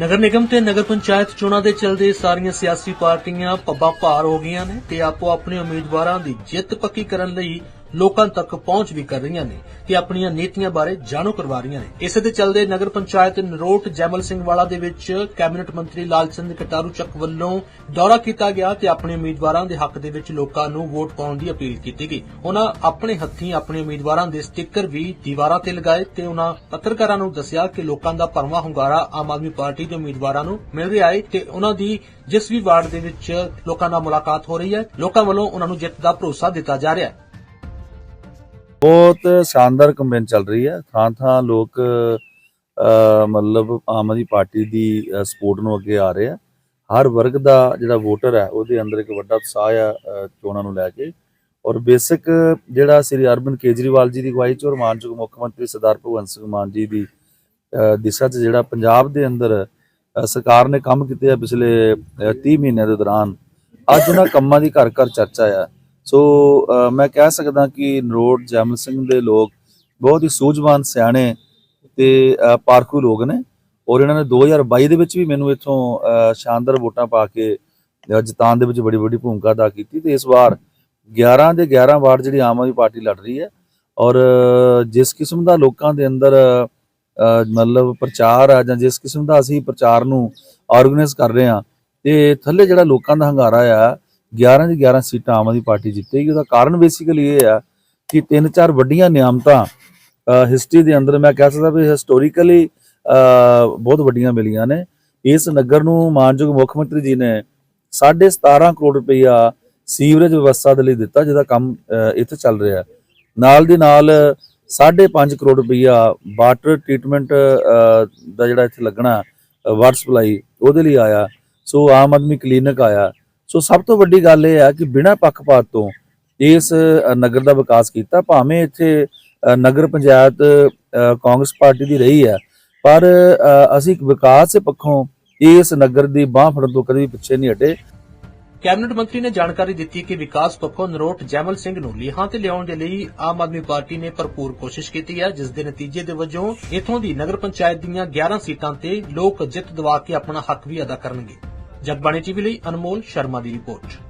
ਨਗਰ ਨਿਗਮ ਤੇ ਨਗਰ ਪੰਚਾਇਤ ਚੋਣਾਂ ਦੇ ਚਲਦੇ ਸਾਰੀਆਂ ਸਿਆਸੀ ਪਾਰਟੀਆਂ ਪੱਬਾਂ ਭਾਰ ਹੋ ਗਈਆਂ ਨੇ ਤੇ ਆਪੋ ਆਪਣੇ ਉਮੀਦਵਾਰਾਂ ਦੀ ਜਿੱਤ ਪੱਕੀ ਕਰਨ ਲਈ ਲੋਕਾਂ ਤੱਕ ਪਹੁੰਚ ਵੀ ਕਰ ਰਹੀਆਂ ਨੇ ਤੇ ਆਪਣੀਆਂ ਨੀਤੀਆਂ ਬਾਰੇ ਜਾਣੂ ਕਰਵਾ ਰਹੀਆਂ ਨੇ। ਇਸੇ ਦੇ ਚਲਦੇ ਨਗਰ ਪੰਚਾਇਤ ਨਰੋਟ ਜੈਮਲ ਸਿੰਘ ਵਾਲਾ ਦੇ ਵਿੱਚ ਕੈਬਨਿਟ ਮੰਤਰੀ ਲਾਲਚੰਦ ਕਟਾਰੂ ਚੱਕ ਵੱਲੋਂ ਦੌਰਾ ਕੀਤਾ ਗਿਆ ਤੇ ਆਪਣੇ ਉਮੀਦਵਾਰਾਂ ਦੇ ਹੱਕ ਦੇ ਵਿੱਚ ਲੋਕਾਂ ਨੂੰ ਵੋਟ ਪਾਉਣ ਦੀ ਅਪੀਲ ਕੀਤੀ ਗਈ। ਉਹਨਾਂ ਆਪਣੇ ਹੱਥੀਂ ਆਪਣੇ ਉਮੀਦਵਾਰਾਂ ਦੇ ਸਟicker ਵੀ ਦੀਵਾਰਾਂ ਤੇ ਲਗਾਏ ਤੇ ਉਹਨਾਂ ਪੱਤਰਕਾਰਾਂ ਨੂੰ ਦੱਸਿਆ ਕਿ ਲੋਕਾਂ ਦਾ ਭਰਵਾਂ ਹੁੰਗਾਰਾ ਆਮ ਆਦਮੀ ਪਾਰਟੀ ਦੇ ਉਮੀਦਵਾਰਾਂ ਨੂੰ ਮਿਲ ਰਿਹਾ ਹੈ ਤੇ ਉਹਨਾਂ ਦੀ ਜਿਸ ਵੀ ਵਾਰਡ ਦੇ ਵਿੱਚ ਲੋਕਾਂ ਨਾਲ ਮੁਲਾਕਾਤ ਹੋ ਰਹੀ ਹੈ, ਲੋਕਾਂ ਵੱਲੋਂ ਉਹਨਾਂ ਨੂੰ ਜਿੱਤ ਦਾ ਭਰੋਸਾ ਦਿੱਤਾ ਜਾ ਰਿਹਾ ਹੈ। ਬਹੁਤ ਸ਼ਾਨਦਾਰ ਕੰਪੇਨ ਚੱਲ ਰਹੀ ਹੈ। ਥਾਂ ਥਾਂ ਲੋਕ ਮਤਲਬ ਆਮ ਆਦਮੀ ਪਾਰਟੀ ਦੀ ਸਪੋਰਟ ਨੂੰ ਅੱਗੇ ਆ ਰਹੇ ਆ। ਹਰ ਵਰਗ ਦਾ ਜਿਹੜਾ ਵੋਟਰ ਹੈ ਉਹਦੇ ਅੰਦਰ ਇੱਕ ਵੱਡਾ ਉਤਸ਼ਾਹ ਆ ਚੋਣਾਂ ਨੂੰ ਲੈ ਕੇ। ਔਰ ਬੇਸਿਕ ਜਿਹੜਾ ਸ੍ਰੀ ਅਰਵਿੰਦ ਕੇਜਰੀਵਾਲ ਜੀ ਦੀ ਅਗਵਾਈ ਚ ਔਰ ਮਾਨਯੋਗ ਮੁੱਖ ਮੰਤਰੀ ਸਰਦਾਰ ਭਗਵੰਤ ਸਿੰਘ ਮਾਨ ਜੀ ਦੀ ਦਿਸ਼ਾ 'ਚ ਜਿਹੜਾ ਪੰਜਾਬ ਦੇ ਅੰਦਰ ਸਰਕਾਰ ਨੇ ਕੰਮ ਕੀਤੇ ਆ ਪਿਛਲੇ ਅਹ, 30 ਮਹੀਨਿਆਂ ਦੇ ਦੌਰਾਨ ਅੱਜ ਉਹਨਾਂ ਕੰਮਾਂ ਦੀ ਘਰ ਘਰ ਚਰਚਾ ਆ। ਸੋ ਮੈਂ ਕਹਿ ਸਕਦਾ ਕਿ ਨਰੋਡ ਜੈਮਲ ਸਿੰਘ ਦੇ ਲੋਕ ਬਹੁਤ ਹੀ ਸੂਝਵਾਨ ਸਿਆਣੇ ਤੇ ਅਹ, ਪਾਰਖੂ ਲੋਕ ਨੇ ਔਰ ਇਹਨਾਂ ਨੇ 2022 ਦੇ ਵਿੱਚ ਵੀ ਮੈਨੂੰ ਇੱਥੋਂ ਸ਼ਾਨਦਾਰ ਵੋਟਾਂ ਪਾ ਕੇ ਜਤਾਨ ਦੇ ਵਿੱਚ ਬੜੀ ਵੱਡੀ ਭੂਮਿਕਾ ਅਦਾ ਕੀਤੀ ਤੇ ਇਸ ਵਾਰ 11 ਦੇ 11 ਵਾਰਡ ਜਿਹੜੀ ਆਮ ਆਦਮੀ ਪਾਰਟੀ ਲੜ ਰਹੀ ਹੈ ਔਰ ਜਿਸ ਕਿਸਮ ਦਾ ਲੋਕਾਂ ਦੇ ਅੰਦਰ ਮਤਲਬ ਪ੍ਰਚਾਰ ਆ ਜਾਂ ਜਿਸ ਕਿਸਮ ਦਾ ਅਸੀਂ ਪ੍ਰਚਾਰ ਨੂੰ ਆਰਗੇਨਾਈਜ਼ ਕਰ ਰਹੇ ਹਾਂ ਤੇ ਥੱਲੇ ਜਿਹੜਾ ਲੋਕਾਂ ਦਾ ਹੰਗਾਰਾ ਆ 11 ਦੀ 11 ਸੀਟਾਂ ਆਮ ਆਦਮੀ ਪਾਰਟੀ ਜਿੱਤੇਗੀ। ਉਹਦਾ ਕਾਰਨ ਬੇਸਿਕਲੀ ਇਹ ਆ ਕਿ ਤਿੰਨ ਚਾਰ ਵੱਡੀਆਂ ਨਿਯਮਤਾਂ ਹਿਸਟਰੀ ਦੇ ਅੰਦਰ ਮੈਂ ਕਹਿ ਸਕਦਾ ਵੀ ਹਿਸਟੋਰੀਕਲੀ ਬਹੁਤ ਵੱਡੀਆਂ ਮਿਲੀਆਂ ਨੇ। ਇਸ ਨਗਰ ਨੂੰ ਮਾਨਯੋਗ ਮੁੱਖ ਮੰਤਰੀ ਜੀ ਨੇ 17.5 ਕਰੋੜ ਰੁਪਈਆ ਸੀਵਰੇਜ ਵਿਵਸਥਾ ਦੇ ਲਈ ਦਿੱਤਾ, ਜਿਹਦਾ ਕੰਮ ਇੱਥੇ ਚੱਲ ਰਿਹਾ। ਨਾਲ ਦੀ ਨਾਲ 5.5 ਕਰੋੜ ਰੁਪਈਆ ਵਾਟਰ ਟ੍ਰੀਟਮੈਂਟ ਦਾ ਜਿਹੜਾ ਇੱਥੇ ਲੱਗਣਾ ਵਾਟਰ ਸਪਲਾਈ ਉਹਦੇ ਲਈ ਆਇਆ। ਸੋ ਆਮ ਆਦਮੀ ਕਲੀਨਿਕ ਆਇਆ। ਸੋ ਸਭ ਤੋਂ ਵੱਡੀ ਗੱਲ ਇਹ ਹੈ ਕਿ ਬਿਨਾਂ ਪੱਖਪਾਤ ਤੋਂ ਇਸ ਨਗਰ ਦਾ ਵਿਕਾਸ ਕੀਤਾ, ਭਾਵੇਂ ਇੱਥੇ ਨਗਰ ਪੰਚਾਇਤ ਕਾਂਗਰਸ ਪਾਰਟੀ ਦੀ ਰਹੀ ਹੈ, ਪਰ ਅਸੀਂ ਵਿਕਾਸ ਦੇ ਪੱਖੋਂ ਇਸ ਨਗਰ ਦੀ ਬਾਹ ਫੜਨ ਤੋਂ ਕਦੇ ਵੀ ਪਿੱਛੇ ਨਹੀਂ ਹਟੇ। ਕੈਬਨਿਟ ਮੰਤਰੀ ਨੇ ਜਾਣਕਾਰੀ ਦਿੱਤੀ ਕਿ ਵਿਕਾਸ ਪੱਖੋਂ ਨਰੋਟ ਜੈਮਲ ਸਿੰਘ ਨੂੰ ਲੀਹਾਂ ਤੇ ਲਿਆਉਣ ਦੇ ਲਈ ਆਮ ਆਦਮੀ ਪਾਰਟੀ ਨੇ ਭਰਪੂਰ ਕੋਸ਼ਿਸ਼ ਕੀਤੀ ਹੈ, ਜਿਸ ਦੇ ਨਤੀਜੇ ਦੇ ਵਜੋਂ ਇਥੋਂ ਦੀ ਨਗਰ ਪੰਚਾਇਤ ਦੀਆਂ 11 ਸੀਟਾਂ ਤੇ ਲੋਕ ਜਿੱਤ ਦਿਵਾ ਕੇ ਆਪਣਾ ਹੱਕ ਵੀ ਅਦਾ ਕਰਨਗੇ। ਜਗਬਾਣੀ ਟੀਵੀ ਲਈ ਅਨਮੋਲ ਸ਼ਰਮਾ ਦੀ ਰਿਪੋਰਟ।